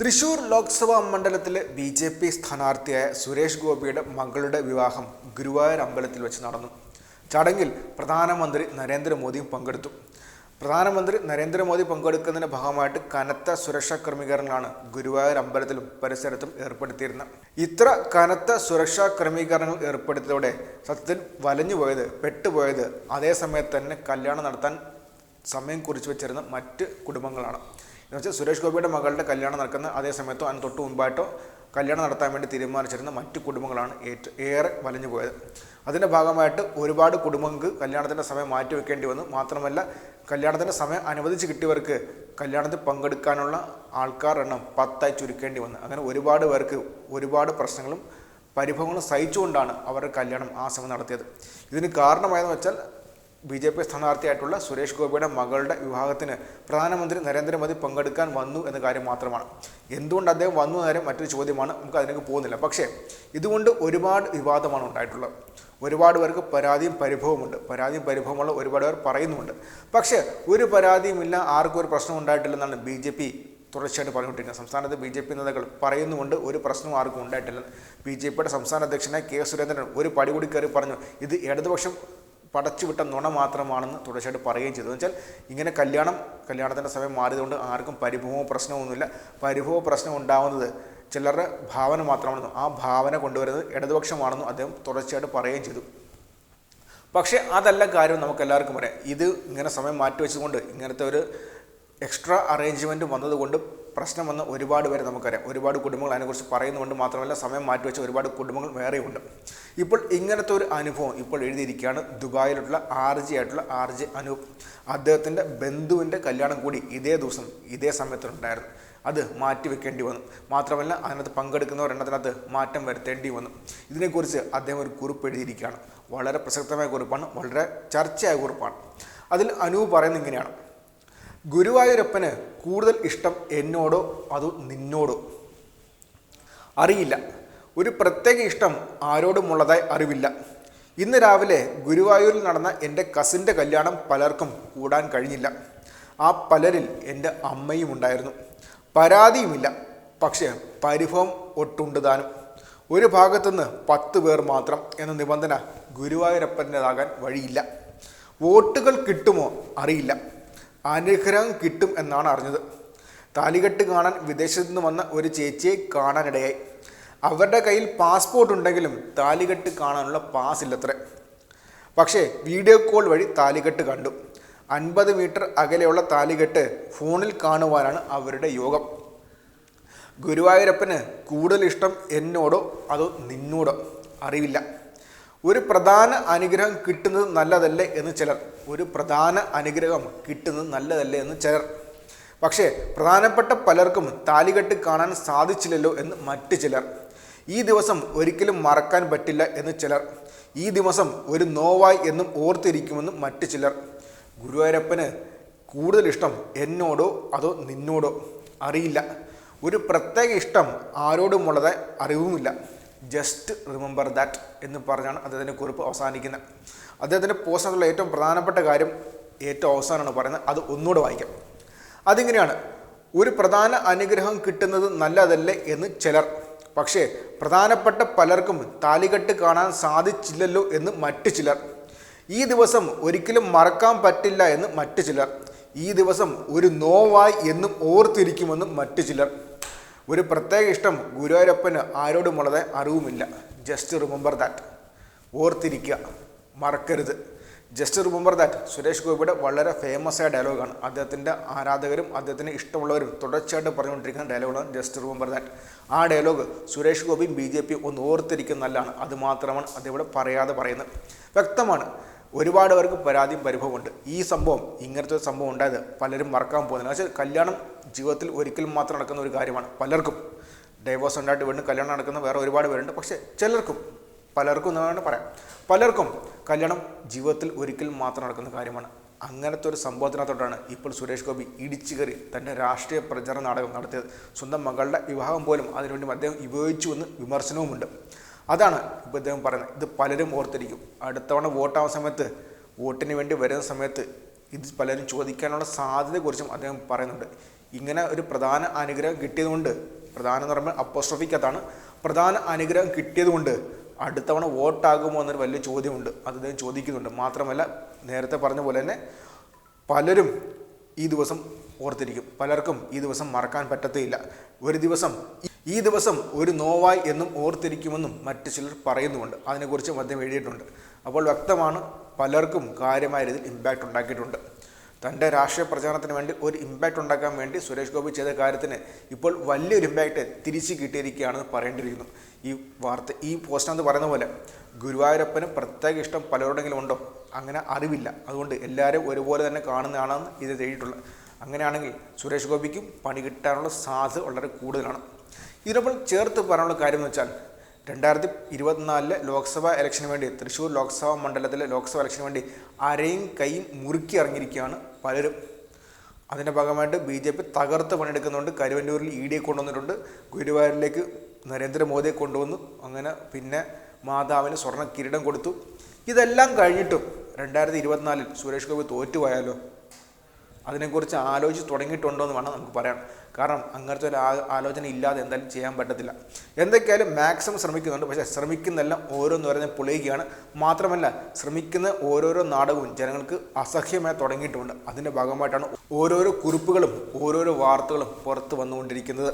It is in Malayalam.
തൃശൂർ ലോക്സഭാ മണ്ഡലത്തിലെ ബി ജെ പി സ്ഥാനാർത്ഥിയായ സുരേഷ് ഗോപിയുടെ മകളുടെ വിവാഹം ഗുരുവായൂർ അമ്പലത്തിൽ വെച്ച് നടന്നു. ചടങ്ങിൽ പ്രധാനമന്ത്രി നരേന്ദ്രമോദിയും പങ്കെടുത്തു. പ്രധാനമന്ത്രി നരേന്ദ്രമോദി പങ്കെടുക്കുന്നതിന്റെ ഭാഗമായിട്ട് കനത്ത സുരക്ഷാ ക്രമീകരണങ്ങളാണ് ഗുരുവായൂർ അമ്പലത്തിലും പരിസരത്തും ഏർപ്പെടുത്തിയിരുന്നത്. ഇത്ര കനത്ത സുരക്ഷാ ക്രമീകരണങ്ങൾ ഏർപ്പെടുത്തിയതോടെ സത്യത്തിൽ വലഞ്ഞുപോയത് പെട്ടുപോയത് അതേസമയത്ത് തന്നെ കല്യാണം നടത്താൻ സമയം കുറിച്ച് വെച്ചിരുന്ന മറ്റ് കുടുംബങ്ങളാണ്. എന്ന് വെച്ചാൽ സുരേഷ് ഗോപിയുടെ മകളുടെ കല്യാണം നടക്കുന്ന അതേ സമയത്തോ അതിന് തൊട്ട് മുമ്പായിട്ടോ കല്യാണം നടത്താൻ വേണ്ടി തീരുമാനിച്ചിരുന്ന മറ്റു കുടുംബങ്ങളാണ് ഏറ്റവും ഏറെ വലഞ്ഞു പോയത്. അതിന്റെ ഭാഗമായിട്ട് ഒരുപാട് കുടുംബങ്ങൾക്ക് കല്യാണത്തിന്റെ സമയം മാറ്റി വെക്കേണ്ടി വന്നു. മാത്രമല്ല കല്യാണത്തിന്റെ സമയം അനുവദിച്ച് കിട്ടിയവർക്ക് കല്യാണത്തിൽ പങ്കെടുക്കാനുള്ള ആൾക്കാർ എണ്ണം പത്തായി ചുരുക്കേണ്ടി വന്നു. അങ്ങനെ ഒരുപാട് പേർക്ക് ഒരുപാട് പ്രശ്നങ്ങളും പരിഭവങ്ങളും സഹിച്ചുകൊണ്ടാണ് അവരുടെ കല്യാണം ആ സമയം നടത്തിയത്. ഇതിന് കാരണമായെന്ന് വെച്ചാൽ ബി ജെ പി സ്ഥാനാർത്ഥിയായിട്ടുള്ള സുരേഷ് ഗോപിയുടെ മകളുടെ വിവാഹത്തിന് പ്രധാനമന്ത്രി നരേന്ദ്രമോദി പങ്കെടുക്കാൻ വന്നു എന്ന കാര്യം മാത്രമാണ്. എന്തുകൊണ്ട് അദ്ദേഹം വന്നു എന്ന മറ്റൊരു ചോദ്യമാണ്. നമുക്ക് അതിലേക്ക് പോകുന്നില്ല. പക്ഷേ ഇതുകൊണ്ട് ഒരുപാട് വിവാദമാണ് ഉണ്ടായിട്ടുള്ളത്. ഒരുപാട് പേർക്ക് പരാതിയും പരിഭവമുണ്ട് പരാതിയും പരിഭവമുള്ള ഒരുപാട് പേർ പറയുന്നുമുണ്ട്. പക്ഷേ ഒരു പരാതിയുമില്ല ആർക്കും ഒരു പ്രശ്നം ഉണ്ടായിട്ടില്ലെന്നാണ് ബി ജെ പി തുടർച്ചയായിട്ട് പറഞ്ഞുകൊണ്ടിരിക്കുന്നത്. സംസ്ഥാനത്ത് ബി ജെ പി നേതാക്കൾ പറയുന്നുമുണ്ട് ഒരു പ്രശ്നവും ആർക്കും ഉണ്ടായിട്ടില്ല. ബി ജെ പിയുടെ സംസ്ഥാന അധ്യക്ഷനായ കെ സുരേന്ദ്രൻ ഒരു പടി കൂടി കയറി പറഞ്ഞു ഇത് ഇടതുപക്ഷം പടച്ചുവിട്ട നുണ മാത്രമാണെന്ന് തുടർച്ചയായിട്ട് പറയുകയും ചെയ്തു. വെച്ചാൽ ഇങ്ങനെ കല്യാണം കല്യാണത്തിന്റെ സമയം മാറിയതുകൊണ്ട് ആർക്കും പരിഭവമോ പ്രശ്നമൊന്നുമില്ല പരിഭവ പ്രശ്നം ഉണ്ടാവുന്നത് ചിലരുടെ ഭാവന മാത്രമാണെന്നും ആ ഭാവന കൊണ്ടുവരുന്നത് ഇടതുപക്ഷമാണെന്നും അദ്ദേഹം തുടർച്ചയായിട്ട് പറയുകയും ചെയ്തു. പക്ഷേ അതല്ല കാര്യം നമുക്ക് എല്ലാവർക്കും പറയാം ഇത് ഇങ്ങനെ സമയം മാറ്റി വെച്ചുകൊണ്ട് ഇങ്ങനത്തെ ഒരു എക്സ്ട്രാ അറേഞ്ച്മെന്റ് വന്നതുകൊണ്ട് പ്രശ്നം വന്ന ഒരുപാട് പേര് നമുക്കറിയാം. ഒരുപാട് കുടുംബങ്ങൾ അതിനെക്കുറിച്ച് പറയുന്നുണ്ട് മാത്രമല്ല സമയം മാറ്റിവെച്ച ഒരുപാട് കുടുംബങ്ങൾ വേറെയുണ്ട്. ഇപ്പോൾ ഇങ്ങനത്തെ ഒരു അനുഭവം ഇപ്പോൾ എഴുതിയിരിക്കുകയാണ്. ദുബായിലുള്ള ആർ ജി ആയിട്ടുള്ള ആർ ജെ അനൂപ്. അദ്ദേഹത്തിന്റെ ബന്ധുവിന്റെ കല്യാണം കൂടി ഇതേ ദിവസം ഇതേ സമയത്തുണ്ടായിരുന്നു. അത് മാറ്റിവെക്കേണ്ടി വന്നു. മാത്രമല്ല അതിനകത്ത് പങ്കെടുക്കുന്നവർ എണ്ണത്തിനകത്ത് മാറ്റം വരുത്തേണ്ടി വന്നു. ഇതിനെക്കുറിച്ച് അദ്ദേഹം ഒരു കുറിപ്പ് എഴുതിയിരിക്കുകയാണ്. വളരെ പ്രസക്തമായ കുറിപ്പാണ് വളരെ ചർച്ചയായ കുറിപ്പാണ്. അതിൽ അനൂപ് പറയുന്നത് ഇങ്ങനെയാണ്. ഗുരുവായൂരപ്പന് കൂടുതൽ ഇഷ്ടം എന്നോടോ അതോ നിന്നോടോ? അറിയില്ല. ഒരു പ്രത്യേക ഇഷ്ടം ആരോടുമുള്ളതായി അറിവില്ല. ഇന്ന് രാവിലെ ഗുരുവായൂരിൽ നടന്ന എന്റെ കസിന്റെ കല്യാണം പലർക്കും കൂടാൻ കഴിഞ്ഞില്ല. ആ പലരിൽ എന്റെ അമ്മയും ഉണ്ടായിരുന്നു. പരാതിയുമില്ല. പക്ഷേ പരിഭവം ഒട്ടുണ്ട് താനും. ഒരു ഭാഗത്തുനിന്ന് പത്ത് പേർ മാത്രം എന്ന നിബന്ധന ഗുരുവായൂരപ്പന്റെതാകാൻ വഴിയില്ല. വോട്ടുകൾ കിട്ടുമോ അറിയില്ല. അനുഗ്രഹം കിട്ടും എന്നാണ് അറിഞ്ഞത്. താലികെട്ട് കാണാൻ വിദേശത്തു നിന്ന് വന്ന ഒരു ചേച്ചിയെ കാണാനിടയായി. അവരുടെ കയ്യിൽ പാസ്പോർട്ട് ഉണ്ടെങ്കിലും താലികെട്ട് കാണാനുള്ള പാസ് ഇല്ലത്രേ. പക്ഷേ വീഡിയോ കോൾ വഴി താലികെട്ട് കണ്ടു. അൻപത് മീറ്റർ അകലെയുള്ള താലികെട്ട് ഫോണിൽ കാണുവാനാണ് അവരുടെ യോഗം. ഗുരുവായൂരപ്പന് കൂടുതൽ ഇഷ്ടം എന്നോടോ അതോ നിന്നോടോ അറിവില്ല. ഒരു പ്രധാന അനുഗ്രഹം കിട്ടുന്നത് നല്ലതല്ലേ എന്ന് ചിലർ. ഒരു പ്രധാന അനുഗ്രഹം കിട്ടുന്നത് നല്ലതല്ലേ എന്ന് ചിലർ. പക്ഷേ പ്രധാനപ്പെട്ട പലർക്കും താലികെട്ട് കാണാൻ സാധിച്ചില്ലല്ലോ എന്ന് മറ്റു ചിലർ. ഈ ദിവസം ഒരിക്കലും മറക്കാൻ പറ്റില്ല എന്ന് ചിലർ. ഈ ദിവസം ഒരു നോവായി എന്നും ഓർത്തിരിക്കുമെന്നും മറ്റു ചിലർ. ഗുരുവായൂരപ്പന് കൂടുതൽ ഇഷ്ടം എന്നോടോ അതോ നിന്നോടോ അറിയില്ല. ഒരു പ്രത്യേക ഇഷ്ടം ആരോടുമുള്ളത് അറിവുമില്ല. ജസ്റ്റ് റിമെമ്പർ ദാറ്റ് എന്ന് പറഞ്ഞാണ് അദ്ദേഹത്തിന്റെ കുറിപ്പ് അവസാനിക്കുന്നത്. അദ്ദേഹത്തിന്റെ പോസ്റ്റിനുള്ള ഏറ്റവും പ്രധാനപ്പെട്ട കാര്യം ഏറ്റവും അവസാനമാണ് പറയുന്നത്. അത് ഒന്നുകൂടെ വായിക്കാം. അതിങ്ങനെയാണ് ഒരു പ്രധാന അനുഗ്രഹം കിട്ടുന്നത് നല്ലതല്ലേ? എന്ന് ചിലർ. പക്ഷേ പ്രധാനപ്പെട്ട പലർക്കും താലികെട്ട് കാണാൻ സാധിച്ചില്ലല്ലോ എന്ന് മറ്റു ചിലർ. ഈ ദിവസം ഒരിക്കലും മറക്കാൻ പറ്റില്ല എന്ന് മറ്റു ചിലർ. ഈ ദിവസം ഒരു നോവായി എന്നും ഓർത്തിരിക്കുമെന്നും മറ്റു ചിലർ. ഒരു പ്രത്യേക ഇഷ്ടം ഗുരുവായൂരപ്പന് ആരോടുമുള്ളത് അറിവുമില്ല. ജസ്റ്റ് റിമെമ്പർ ദാറ്റ് ഓർത്തിരിക്കുക. മറക്കരുത്. ജസ്റ്റ് റിമെമ്പർ ദാറ്റ് സുരേഷ് ഗോപിയുടെ വളരെ ഫേമസ് ആയ ഡയലോഗാണ് അദ്ദേഹത്തിന്റെ ആരാധകരും അദ്ദേഹത്തിന് ഇഷ്ടമുള്ളവരും തുടർച്ചയായിട്ട് പറഞ്ഞുകൊണ്ടിരിക്കുന്ന ഡയലോഗാണ് ജസ്റ്റ് റിമെമ്പർ ദാറ്റ് ആ ഡയലോഗ് സുരേഷ് ഗോപിയും ബി ജെ പിയും ഒന്ന് ഓർത്തിരിക്കുന്ന നല്ലതാണ്. അതുമാത്രമാണ് അതിവിടെ പറയാതെ പറയുന്നത്. വ്യക്തമാണ്. ഒരുപാട് പേർക്ക് പരാതിയും പരിഭവമുണ്ട് ഈ സംഭവം ഇങ്ങനത്തെ ഒരു സംഭവം ഉണ്ടായത് പലരും മറക്കാൻ പോകുന്നില്ല. പക്ഷേ കല്യാണം ജീവിതത്തിൽ ഒരിക്കലും മാത്രം നടക്കുന്ന ഒരു കാര്യമാണ്. പലർക്കും ഡൈവോഴ്സ് ഉണ്ടായിട്ട് വീണ്ടും കല്യാണം നടക്കുന്ന വേറെ ഒരുപാട് പേരുണ്ട്. പക്ഷേ ചിലർക്കും പലർക്കും എന്നാണ് പറയാം. പലർക്കും കല്യാണം ജീവിതത്തിൽ ഒരിക്കൽ മാത്രം നടക്കുന്ന കാര്യമാണ്. അങ്ങനത്തെ ഒരു സംഭവത്തിനകത്തോട്ടാണ് ഇപ്പോൾ സുരേഷ് ഗോപി ഇടിച്ചു കയറി തന്റെ രാഷ്ട്രീയ പ്രചരണ നാടകം നടത്തിയത്. സ്വന്തം മകളുടെ വിവാഹം പോലും അതിനുവേണ്ടി അദ്ദേഹം ഉപയോഗിച്ചു എന്ന് വിമർശനവുമുണ്ട്. അതാണ് ഇപ്പോൾ ഇദ്ദേഹം പറയുന്നത്. ഇത് പലരും ഓർത്തിരിക്കും. അടുത്തവണ വോട്ടാവുന്ന സമയത്ത് വോട്ടിന് വേണ്ടി വരുന്ന സമയത്ത് ഇത് പലരും ചോദിക്കാനുള്ള സാധ്യതയെക്കുറിച്ചും അദ്ദേഹം പറയുന്നുണ്ട്. ഇങ്ങനെ ഒരു പ്രധാന അനുഗ്രഹം കിട്ടിയതുകൊണ്ട് പ്രധാന എന്ന് പറയുമ്പോൾ പ്രധാന അനുഗ്രഹം കിട്ടിയതുകൊണ്ട് അടുത്തവണ വോട്ടാകുമോ എന്നൊരു വലിയ ചോദ്യമുണ്ട്. അത് അദ്ദേഹം ചോദിക്കുന്നുണ്ട്. മാത്രമല്ല നേരത്തെ പറഞ്ഞ പോലെ തന്നെ പലരും ഈ ദിവസം ഓർത്തിരിക്കും. പലർക്കും ഈ ദിവസം മറക്കാൻ പറ്റത്തേയില്ല. ഒരു ദിവസം ഈ ദിവസം ഒരു നോവായി എന്നും ഓർത്തിരിക്കുമെന്നും മറ്റു ചിലർ പറയുന്നുമുണ്ട്. അതിനെക്കുറിച്ച് മദ്യം എഴുതിയിട്ടുണ്ട്. അപ്പോൾ വ്യക്തമാണ് പലർക്കും കാര്യമായ രീതിയിൽ ഇമ്പാക്റ്റ് ഉണ്ടാക്കിയിട്ടുണ്ട്. തന്റെ രാഷ്ട്രീയ പ്രചാരണത്തിന് വേണ്ടി ഒരു ഇമ്പാക്റ്റ് ഉണ്ടാക്കാൻ വേണ്ടി സുരേഷ് ഗോപി ചെയ്ത കാര്യത്തിന് ഇപ്പോൾ വലിയൊരു ഇമ്പാക്റ്റ് തിരിച്ചു കിട്ടിയിരിക്കുകയാണെന്ന് പറയേണ്ടിയിരിക്കുന്നു. ഈ വാർത്ത ഈ പോസ്റ്റിനകത്ത് പറയുന്ന പോലെ ഗുരുവായൂരപ്പന് പ്രത്യേക ഇഷ്ടം പലരോടെങ്കിലും ഉണ്ടോ? അങ്ങനെ അറിവില്ല. അതുകൊണ്ട് എല്ലാവരും ഒരുപോലെ തന്നെ കാണുന്നതാണെന്ന് ഇത് എഴുതിയിട്ടുള്ളത് അങ്ങനെയാണെങ്കിൽ സുരേഷ് ഗോപിക്കും പണി കിട്ടാനുള്ള സാധ്യത വളരെ കൂടുതലാണ്. ഇതിനൊപ്പം ചേർത്ത് പറയാനുള്ള കാര്യം എന്ന് വെച്ചാൽ രണ്ടായിരത്തി ഇരുപത്തിനാലിലെ ലോക്സഭാ ഇലക്ഷന് വേണ്ടി തൃശ്ശൂർ ലോക്സഭാ മണ്ഡലത്തിലെ ലോക്സഭാ ഇലക്ഷന് വേണ്ടി അരയും കൈയും മുറുക്കി ഇറങ്ങിയിരിക്കുകയാണ് പലരും. അതിന്റെ ഭാഗമായിട്ട് ബി ജെ പി തകർത്ത് പണിയെടുക്കുന്നുണ്ട്. കരുവന്നൂരിൽ ഇ ഡിയെ കൊണ്ടുവന്നിട്ടുണ്ട്. ഗുരുവായൂരിലേക്ക് നരേന്ദ്രമോദിയെ കൊണ്ടുവന്നു. അങ്ങനെ പിന്നെ മാതാവിന് സ്വർണ കിരീടം കൊടുത്തു. ഇതെല്ലാം കഴിഞ്ഞിട്ടും രണ്ടായിരത്തി ഇരുപത്തിനാലിൽ സുരേഷ് ഗോപി തോറ്റുപോയാലോ? അതിനെക്കുറിച്ച് ആലോചിച്ച് തുടങ്ങിയിട്ടുണ്ടോ എന്ന് വേണം നമുക്ക് പറയാം കാരണം അങ്ങനത്തെ ഒരു ആലോചന ഇല്ലാതെ എന്തായാലും ചെയ്യാൻ പറ്റത്തില്ല. എന്തൊക്കെയായാലും മാക്സിമം ശ്രമിക്കുന്നുണ്ട്. പക്ഷേ ശ്രമിക്കുന്നെല്ലാം ഓരോന്ന് പറയുന്നത് പൊളിയുകയാണ്. മാത്രമല്ല ശ്രമിക്കുന്ന ഓരോരോ നാടകവും ജനങ്ങൾക്ക് അസഹ്യമായി തുടങ്ങിയിട്ടുണ്ട്. അതിന്റെ ഭാഗമായിട്ടാണ് ഓരോരോ കുറിപ്പുകളും ഓരോരോ വാർത്തകളും പുറത്ത് വന്നുകൊണ്ടിരിക്കുന്നത്.